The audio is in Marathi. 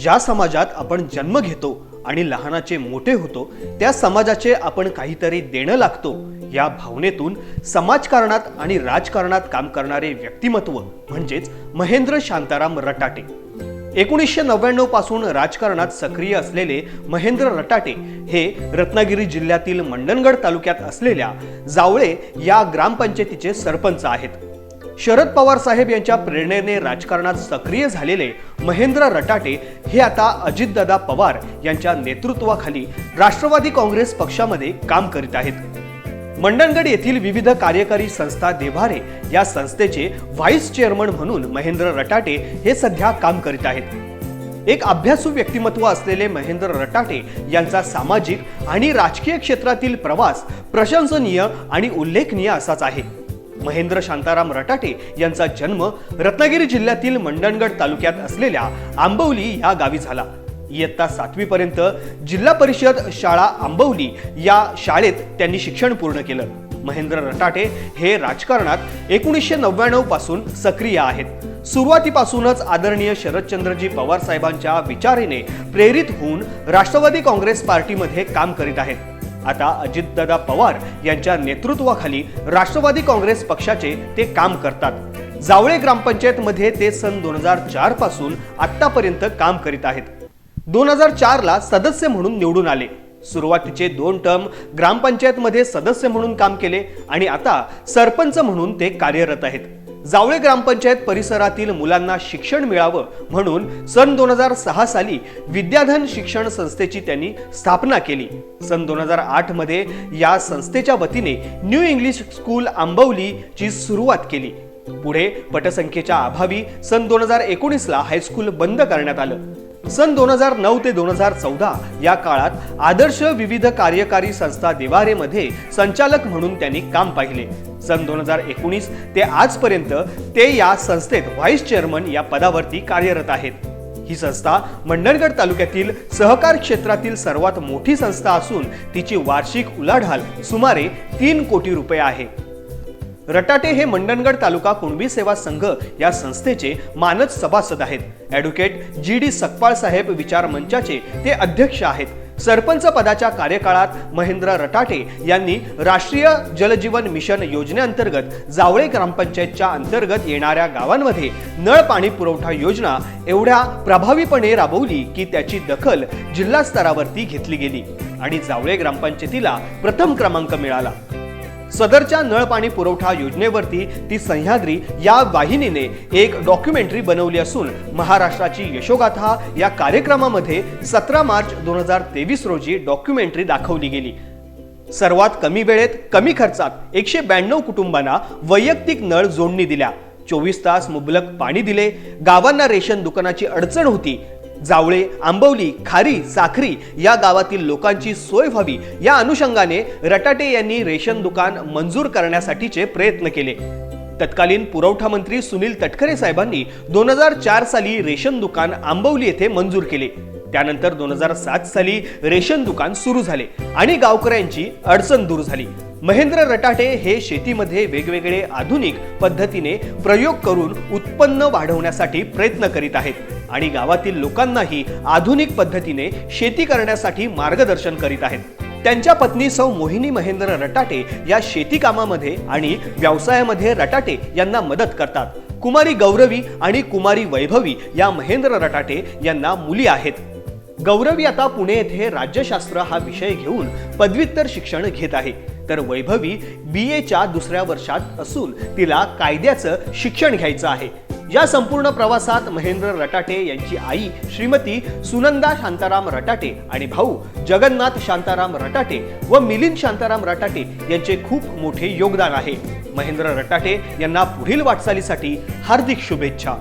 ज्या समाजात आपण जन्म घेतो आणि लहानाचे मोठे होतो त्या समाजाचे आपण काहीतरी देणं लागतो या भावनेतून समाजकारणात आणि राजकारणात काम करणारे व्यक्तिमत्व म्हणजेच महेंद्र शांताराम रटाटे. एकोणीसशे नव्याण्णवपासून राजकारणात सक्रिय असलेले महेंद्र रटाटे हे रत्नागिरी जिल्ह्यातील मंडणगड तालुक्यात असलेल्या जावळे या ग्रामपंचायतीचे सरपंच आहेत. शरद पवार साहेब यांच्या प्रेरणेने राजकारणात सक्रिय झालेले महेंद्र रटाटे हे आता अजितदादा पवार यांच्या नेतृत्वाखाली राष्ट्रवादी काँग्रेस पक्षामध्ये काम करीत आहेत. मंडणगड येथील विविध कार्यकारी संस्था देव्हारे या संस्थेचे व्हाईस चेअरमन म्हणून महेंद्र रटाटे हे सध्या काम करीत आहेत. एक अभ्यासू व्यक्तिमत्व असलेले महेंद्र रटाटे यांचा सामाजिक आणि राजकीय क्षेत्रातील प्रवास प्रशंसनीय आणि उल्लेखनीय असाच आहे. महेंद्र शांताराम रटाटे यांचा जन्म रत्नागिरी जिल्ह्यातील मंडणगड तालुक्यात असलेल्या आंबवली या गावी झाला. इयत्ता सातवीपर्यंत जिल्हा परिषद शाळा आंबवली या शाळेत त्यांनी शिक्षण पूर्ण केलं. महेंद्र रटाटे हे राजकारणात एकोणीसशे नव्याण्णवपासून सक्रिय आहेत. सुरुवातीपासूनच आदरणीय शरदचंद्रजी पवार साहेबांच्या विचारेने प्रेरित होऊन राष्ट्रवादी काँग्रेस पार्टीमध्ये काम करीत आहेत. आता अजितदादा पवार यांच्या नेतृत्वाखाली राष्ट्रवादी काँग्रेस पक्षाचे ते काम करतात. जावळे ग्रामपंचायतमध्ये ते सन दोन हजार चारपासून आतापर्यंत काम करीत आहेत. दोन हजार चार ला सदस्य म्हणून निवडून आले. सुरुवातीचे दोन टर्म ग्रामपंचायतमध्ये सदस्य म्हणून काम केले आणि आता सरपंच म्हणून ते कार्यरत आहेत. जावळे ग्रामपंचायत परिसरातील मुलांना शिक्षण मिळावं म्हणून सन दोन हजार सहा साली विद्याधन शिक्षण संस्थेची त्यांनी स्थापना केली. सन दोन हजार आठमध्ये या संस्थेच्या वतीने न्यू इंग्लिश स्कूल आंबवली ची सुरुवात केली. पुढे पटसंख्येच्या अभावी सन दोन हजार एकोणीसला हायस्कूल बंद करण्यात आलं. सन दोन हजार नऊ ते दोन हजार चौदा या काळात आदर्श विविध कार्यकारी संस्था देवारेमध्ये संचालक म्हणून त्यांनी काम पाहिले. सन दोन हजार एकोणीस ते आजपर्यंत ते या संस्थेत व्हाईस चेअरमन या पदावरती कार्यरत आहेत. ही संस्था मंडणगड तालुक्यातील सहकार क्षेत्रातील सर्वात मोठी संस्था असून तिची वार्षिक उलाढाल सुमारे तीन कोटी रुपये आहे. रटाटे हे मंडणगड तालुका कुणबी सेवा संघ या संस्थेचे मानद सभासद आहेत. ॲडव्होकेट जी डी सकपाळ साहेब विचार मंचाचे ते अध्यक्ष आहेत. सरपंच पदाच्या कार्यकाळात महेंद्र रटाटे यांनी राष्ट्रीय जलजीवन मिशन योजनेअंतर्गत जावळे ग्रामपंचायतच्या अंतर्गत येणाऱ्या गावांमध्ये नळ पाणी पुरवठा योजना एवढ्या प्रभावीपणे राबवली की त्याची दखल जिल्हा स्तरावरती घेतली गेली आणि जावळे ग्रामपंचायतीला प्रथम क्रमांक मिळाला. सदरच्या नळ पाणी पुरवठा योजनेवरती ती सह्याद्री या वाहिनीने एक डॉक्युमेंटरी बनवली असून महाराष्ट्राची यशोगाथा या कार्यक्रमामध्ये सतरा मार्च दोन हजार तेवीस रोजी डॉक्युमेंटरी दाखवली गेली. सर्वात कमी वेळेत कमी खर्चात एकशे ब्याण्णव कुटुंबांना वैयक्तिक नळ जोडणी दिल्या. चोवीस तास मुबलक पाणी दिले. गावांना रेशन दुकानाची अडचण होती. जावळे आंबवली खारी साखरी या गावातील लोकांची सोय व्हावी या अनुषंगाने रटाटे यांनी रेशन दुकान मंजूर करण्यासाठीचे प्रयत्न केले. तत्कालीन पुरवठा मंत्री सुनील तटकरे साहेबांनी दोन हजार चार साली रेशन दुकान आंबवली येथे मंजूर केले. त्यानंतर दोन हजार सात साली रेशन दुकान सुरू झाले आणि गावकऱ्यांची अडचण दूर झाली. महेंद्र रटाटे हे शेतीमध्ये वेगवेगळे आधुनिक पद्धतीने प्रयोग करून उत्पन्न वाढवण्यासाठी प्रयत्न करीत आहेत. आणि गावातील लोकांनाही आधुनिक पद्धतीने शेती करण्यासाठी मार्गदर्शन करीत आहेत. त्यांच्या पत्नी सौ मोहिनी महेंद्र रटाटे या शेती कामामध्ये आणि व्यवसायामध्ये रटाटे यांना मदत करतात. कुमारी गौरवी आणि कुमारी वैभवी या महेंद्र रटाटे यांना मुली आहेत. गौरवी आता पुणे येथे राज्यशास्त्र हा विषय घेऊन पदव्युत्तर शिक्षण घेत आहे. तर वैभवी बी एच्या दुसऱ्या वर्षात असून तिला कायद्याचं शिक्षण घ्यायचं आहे. या संपूर्ण प्रवासात महेंद्र रटाटे यांची आई श्रीमती सुनंदा शांताराम रटाटे आणि भाऊ जगन्नाथ शांताराम रटाटे व मिलिंद शांताराम रटाटे यांचे खूप मोठे योगदान आहे. महेंद्र रटाटे यांना पुढील वाटचालीसाठी हार्दिक शुभेच्छा.